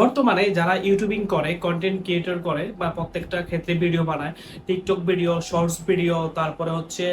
বর্তমানে যারা ইউটিউবিং করে কন্টেন্ট ক্রিয়েটর করে বা প্রত্যেকটা ক্ষেত্রে ভিডিও বানায় টিকটক ভিডিও শর্টস ভিডিও তারপরে হচ্ছে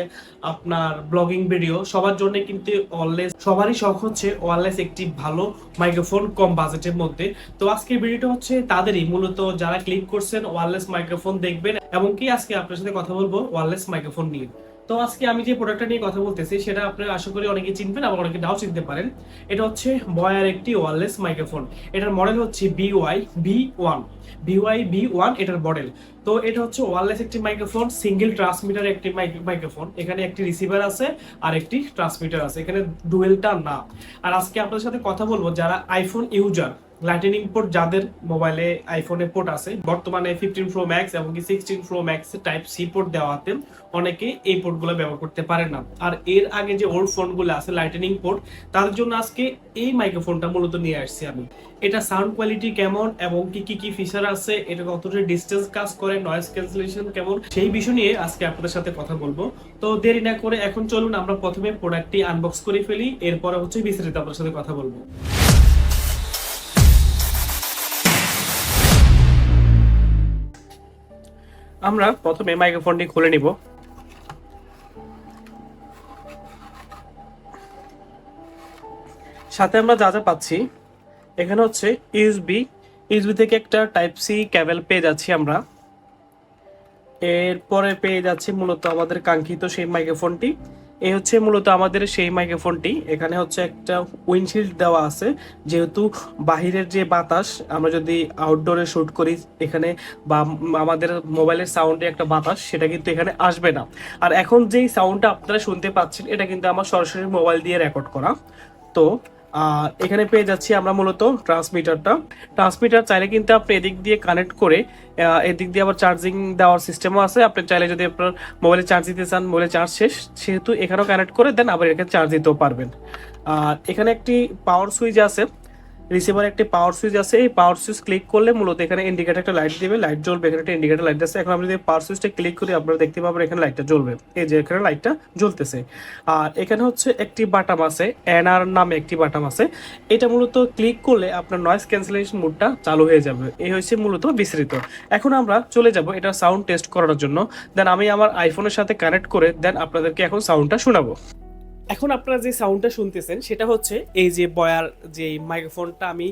আপনার ব্লগিং ভিডিও সবার জন্য কিন্তু অলওয়েজ সবারই শখ হচ্ছে ওয়ারলেস একটি ভালো মাইক্রোফোন কম বাজেটের মধ্যে। তো আজকের ভিডিওটা হচ্ছে তাদেরই। মূলত যারা ক্লিক করছেন ওয়ারলেস মাইক্রোফোন দেখবেন এবং কি আজকে আপনার সাথে কথা বলব ওয়ারলেস মাইক্রোফোন নিয়ে। তো আজকে আমি যে প্রোডাক্টটা নিয়ে কথা বলতেছি, সেটা আপনারা আশা করি অনেকে চিনবেন আবার অনেকে নাও চিনতে পারেন। এটা হচ্ছে বয়ার একটি ওয়ারলেস মাইক্রোফোন এটার মডেল হচ্ছে B Y B one B Y B one এটার মডেল তো এটা হচ্ছে ওয়ারলেস একটি মাইক্রোফোন সিঙ্গেল ট্রান্সমিটার একটি মাইক্রোফোন এখানে একটি রিসিভার আছে আর একটি ট্রান্সমিটার আছে। এখানে ডুয়েলটা না। আর আজকে আপনাদের সাথে কথা বলব যারা আইফোন ইউজার লাইটেনিং পোর্ট যাদের মোবাইলে আইফোনে পোর্ট আছে, বর্তমানে ফিফটিন প্রো ম্যাক্স এবং sixteen Pro Max type C port দেওয়াতে অনেকে এই পোর্টগুলো ব্যবহার করতে পারে না। আর এর আগে যে ওল্ড ফোনগুলো আছে লাইটেনিং পোর্ট তার জন্য আজকে এই মাইক্রোফোনটা মূলত নিয়ে আসছি আমি। এটা সাউন্ড কোয়ালিটি কেমন এবং কি কি কি ফিচার আছে, এটা কতটা ডিস্টেন্স কাজ করে নয়েজ ক্যান্সেলেশন কেমন, সেই বিষয় নিয়ে আজকে আপনাদের সাথে কথা বলব। তো দেরি না করে এখন চলুন, আমরা প্রথমে প্রোডাক্টটি আনবক্স করে ফেলি, এরপরে হচ্ছে বিস্তারিত আপনার সাথে কথা বলব। আমরা প্রথমে মাইক্রোফোনটি খুলে নিব। সাথে আমরা যা যা পাচ্ছি, এখানে হচ্ছে ইউএসবি ইউএসবি থেকে একটা টাইপ সি ক্যাবেল পেয়ে যাচ্ছি আমরা। এরপরে পেয়ে যাচ্ছি মূলত আমাদের কাঙ্ক্ষিত সেই মাইক্রোফোনটি এই হচ্ছে মূলত আমাদের সেই মাইক্রোফোনটি। এখানে হচ্ছে একটা উইন্ডশিল্ড দেওয়া আছে। যেহেতু বাহিরের যে বাতাস, আমরা যদি আউটডোরে শ্যুট করি, এখানে বা আমাদের মোবাইলের সাউন্ডে একটা বাতাস, সেটা কিন্তু এখানে আসবে না। আর এখন যেই সাউন্ডটা আপনারা শুনতে পাচ্ছেন, এটা কিন্তু আমার সরাসরি মোবাইল দিয়ে রেকর্ড করা। তো আহ, এখানে পেয়ে যাচ্ছি আমরা মূলত ট্রান্সমিটারটা ট্রান্সমিটার চাইলে কিন্তু আপনি এদিক দিয়ে কানেক্ট করে এদিক দিয়ে আবার চার্জিং দেওয়ার সিস্টেমও আছে। আপনি চাইলে যদি আপনার মোবাইলে চার্জ দিতে চান মোবাইলে চার্জ শেষ সেহেতু এখানেও কানেক্ট করে দেন আবার এখানে চার্জ দিতেও পারবেন। আর এখানে একটি পাওয়ার সুইচ আছে। রিসিভার একটি পাওয়ার সুইচ আছে। এই পাওয়ার সুইচ ক্লিক করলে মূলত এখানে ইন্ডিকেটর একটা লাইট দিবে লাইট জ্বলবে, এখানে একটা ইন্ডিকেটর লাইট আছে এখন আমরা যদি পাওয়ার সুইচটা ক্লিক করি, আপনারা দেখতে পাবেন এখানে লাইটটা জ্বলবে। এই যে এখানে লাইটটা জ্বলতেছে। আর এখানে হচ্ছে একটি বাটাম আছে এনআর নামে একটি বাটাম আছে। এটা মূলত ক্লিক করলে আপনার নয়েজ ক্যান্সেলেশন মোডটা চালু হয়ে যাবে। এই হচ্ছে মূলত বিস্তৃত এখন আমরা চলে যাব এটা সাউন্ড টেস্ট করার জন্য। দেন আমি আমার আইফোনের সাথে কানেক্ট করে দেন আপনাদেরকে এখন সাউন্ডটা শোনাবো। এখন আপনারা যে সাউন্ডটা শুনতেছেন, সেটা হচ্ছে এই যে বয়ার যে মাইক্রোফোনটা আমি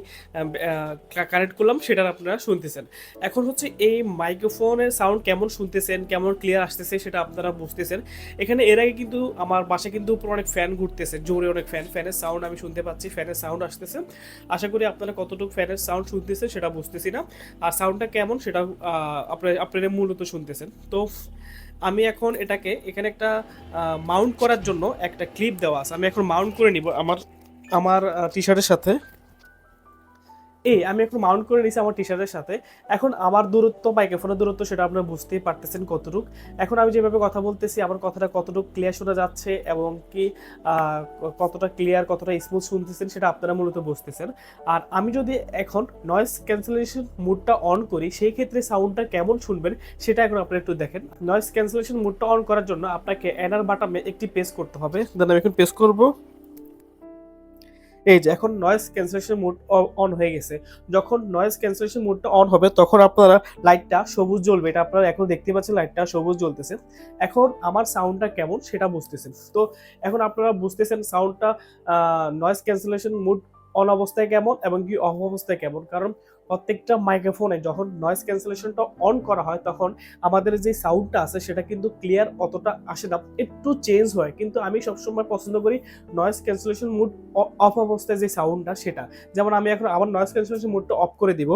কানেক্ট করলাম সেটা আপনারা শুনতেছেন। এখন হচ্ছে এই মাইক্রোফোনের সাউন্ড কেমন শুনতেছেন, কেমন ক্লিয়ার আসতেছে, সেটা আপনারা বুঝতেছেন। এখানে এর আগে কিন্তু আমার বাসায় কিন্তু উপর অনেক ফ্যান ঘুরতেছে, জোরে অনেক ফ্যান ফ্যানের সাউন্ড আমি শুনতে পাচ্ছি ফ্যানের সাউন্ড আসতেছে। আশা করি আপনারা কতটুকু ফ্যানের সাউন্ড শুনতেছেন, সেটা বুঝতেছি না। আর সাউন্ডটা কেমন সেটা আপনারা আপনারা মূলত শুনতেছেন। তো আমি এখন এটাকে, এখানে একটা মাউন্ট করার জন্য একটা ক্লিপ দেওয়া আছে। আমি এখন মাউন্ট করে নিব। আমার আমার টি শার্টের সাথে। এই, আমি একটু মাউন্ট করে নিয়েছি আমার টি শার্টের সাথে। এখন আমার দূরত্ব মাইক্রোফোনের দূরত্ব সেটা আপনারা বুঝতেই পারতেছেন কতটুক। এখন আমি যেভাবে কথা বলতেছি, আমার কথাটা কতটুক ক্লিয়ার শোনা যাচ্ছে এবং কি কতটা ক্লিয়ার কতটা স্মুথ শুনতেছেন সেটা আপনারা মূলত বুঝতেছেন। আর আমি যদি এখন নয়েজ ক্যান্সেলেশন মুডটা অন করি, সেই ক্ষেত্রে সাউন্ডটা কেমন শুনবেন সেটা এখন আপনারা একটু দেখেন। নয়েজ ক্যান্সেলেশন মুডটা অন করার জন্য আপনাকে এনার বাটামে একটি পেস করতে হবে। দেন আমি এখন পেস করব। এই যে এখন নয়েজ ক্যান্সেলেশন মোড অন হয়ে গেছে। যখন নয়েজ ক্যান্সেলেশন মোডটা অন হবে, তখন আপনারা লাইটটা সবুজ জ্বলবে। এটা আপনারা এখন দেখতে পাচ্ছেন লাইটটা সবুজ জ্বলতেছে। এখন আমার সাউন্ডটা কেমন সেটা বুঝতেছেন। তো এখন আপনারা বুঝতেছেন সাউন্ডটা নয়েজ ক্যান্সেলেশন মোড অন অবস্থায় কেমন এবং কি অফ অবস্থায় কেমন। কারণ প্রত্যেকটা মাইক্রোফোনে যখন নয়েজ ক্যান্সেলেশনটা অন করা হয়, তখন আমাদের যে সাউন্ডটা আছে, সেটা কিন্তু ক্লিয়ার অতটা আসে না। একটু চেঞ্জ হয়। কিন্তু আমি সবসময় পছন্দ করি নয়েজ ক্যান্সেলেশন মুড অফ অবস্থায় যে সাউন্ডটা সেটা। যেমন আমি এখন আমার নয়েজ ক্যান্সেলেশন মুডটা অফ করে দিব।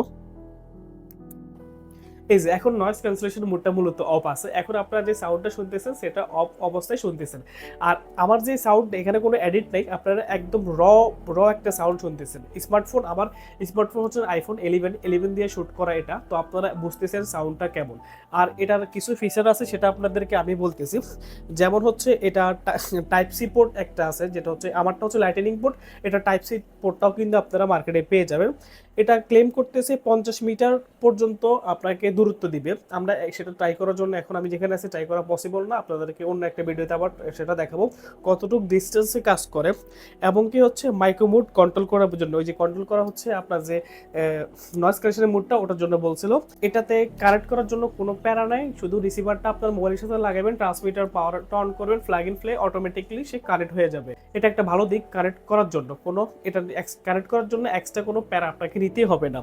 এই যে, এখন নয়েজ ক্যান্সেলেশন মোডটা মূলত অফ আছে। এখন আপনারা যে সাউন্ডটা শুনতেছেন, সেটা অফ অবস্থায় শুনতেছেন। আর আমার যে সাউন্ড এখানে কোনো এডিট নেই, আপনারা একদম র র একটা সাউন্ড শুনতেছেন। স্মার্টফোন আমার স্মার্টফোন হচ্ছে আইফোন ইলেভেন ইলেভেন দিয়ে শ্যুট করা এটা, তো আপনারা বুঝতেছেন সাউন্ডটা কেমন। আর এটার কিছু ফিচার আছে, সেটা আপনাদেরকে আমি বলতেছি। যেমন হচ্ছে এটা টাইপ সি পোর্ট একটা আছে, যেটা হচ্ছে, আমারটা হচ্ছে লাইটেনিং পোর্ট এটা টাইপ সি পোর্টটাও কিন্তু আপনারা মার্কেটে পেয়ে যাবেন। এটা ক্লেম করতেছে পঞ্চাশ মিটার পর্যন্ত আপনাকে দূরত্ব দিবে। আমরা সেটা ট্রাই করার জন্য এখন আমি যেখানে আছি ট্রাই করা পসিবল না। আপনাদেরকে অন্য একটা ভিডিওতে আবার সেটা দেখাবো। কতটুকু ডিস্টেন্সে কাজ করে এবং কি হচ্ছে মাইক্রোমোড কন্ট্রোল করার জন্য। ওই যে কন্ট্রোল করা হচ্ছে আপনার যে নয়েস কালেকশনের মুডটা ওটার জন্য বলছিল। এটাতে কানেক্ট করার জন্য কোনো প্যারা নাই। শুধু রিসিভারটা আপনার মোবাইলের সাথে লাগাবেন ট্রান্সমিটার পাওয়ারটা অন করবেন ফ্ল্যাগ ইন প্লে অটোমেটিকলি সে কানেক্ট হয়ে যাবে। এটা একটা ভালো দিক কানেক্ট করার জন্য। কোনো, এটা কানেক্ট করার জন্য এক্সট্রা কোনো প্যারা আপনাকে নিতে হবে না।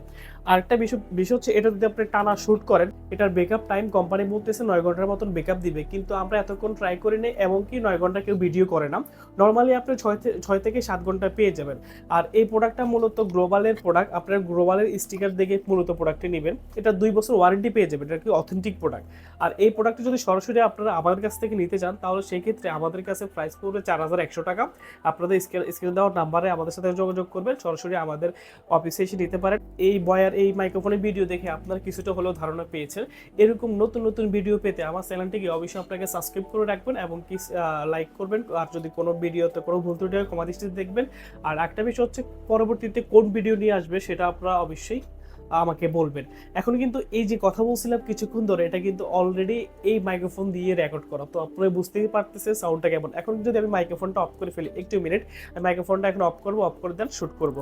আরেকটা বিষয় বিষয় হচ্ছে, এটা যদি আপনি টানা শুট করেন, এটার বেকআপ টাইম কোম্পানি বলতেছে নয় ঘণ্টার মতন বেকআপ দিবে। কিন্তু আমরা এতক্ষণ ট্রাই করি নাই, এমনকি নয় ঘণ্টা কেউ ভিডিও করে না। নর্মালি আপনি ছয় ছয় থেকে সাত ঘণ্টা পেয়ে যাবেন। আর এই প্রোডাক্টটা মূলত গ্লোবালের প্রোডাক্ট আপনার গ্লোবালের স্টিকার দেখে মূলত প্রোডাক্টটি নেবেন। এটা দুই বছর ওয়ারেন্টি পেয়ে যাবেন, এটা কি অথেন্টিক প্রোডাক্ট আর এই প্রোডাক্টটি যদি সরাসরি আপনারা আমাদের কাছ থেকে নিতে চান, তাহলে সেই ক্ষেত্রে আমাদের কাছে প্রাইস পড়বে চার হাজার একশো টাকা। আপনাদের স্ক্রিন স্ক্রিনে দেওয়ার নাম্বারে আমাদের সাথে যোগাযোগ করবেন, সরাসরি আমাদের অফিসে এসে নিতে পারেন। এই বয়ার, এই মাইক্রোফোনের ভিডিও দেখে আপনার কিছুটা হলেও ধারণা পেয়েছেন। এরকম নতুন নতুন ভিডিও পেতে আমার চ্যানেলটিকে অবশ্যই আপনাকে সাবস্ক্রাইব করে রাখবেন এবং কি লাইক করবেন। আর যদি কোনো ভিডিওতে কোনো ভুল ত্রুটি হয় কমা দৃষ্টিতে দেখবেন। আর একটা বিষয় হচ্ছে, পরবর্তীতে কোন ভিডিও নিয়ে আসবে, সেটা আপনারা অবশ্যই আমাকে বলবেন। এখন কিন্তু এই যে কথা বলছিলাম কিছুক্ষণ ধরে, এটা কিন্তু অলরেডি এই মাইক্রোফোন দিয়ে রেকর্ড করা। তো আপনারা বুঝতেই পারতেছে সাউন্ডটা কেমন। এখন যদি আমি মাইক্রোফোনটা অফ করে ফেলি, একটু মিনিট আমি মাইক্রোফোনটা এখন অফ করব অফ করে দেন শুট করব।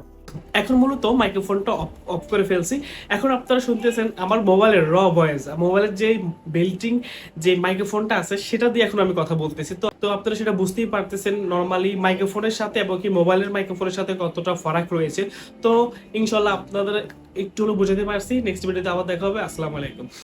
এখন মূলত মাইক্রোফোনটা অফ অফ করে ফেলছি। এখন আপনারা শুনতেছেন আমার মোবাইলের র ভয়েস মোবাইলের যে বিল্টিং যে মাইক্রোফোনটা আছে, সেটা দিয়ে এখন আমি কথা বলতেছি। তো তো আপনারা সেটা বুঝতেই পারতেছেন নর্মালি মাইক্রোফোনের সাথে এবং কি মোবাইলের মাইক্রোফোনের সাথে কতটা ফারাক রয়েছে। তো ইনশাল্লাহ আপনাদের একটু হলো বুঝাতে পারছি। নেক্সট ভিডিওতে আবার দেখা হবে। আসসালামু আলাইকুম।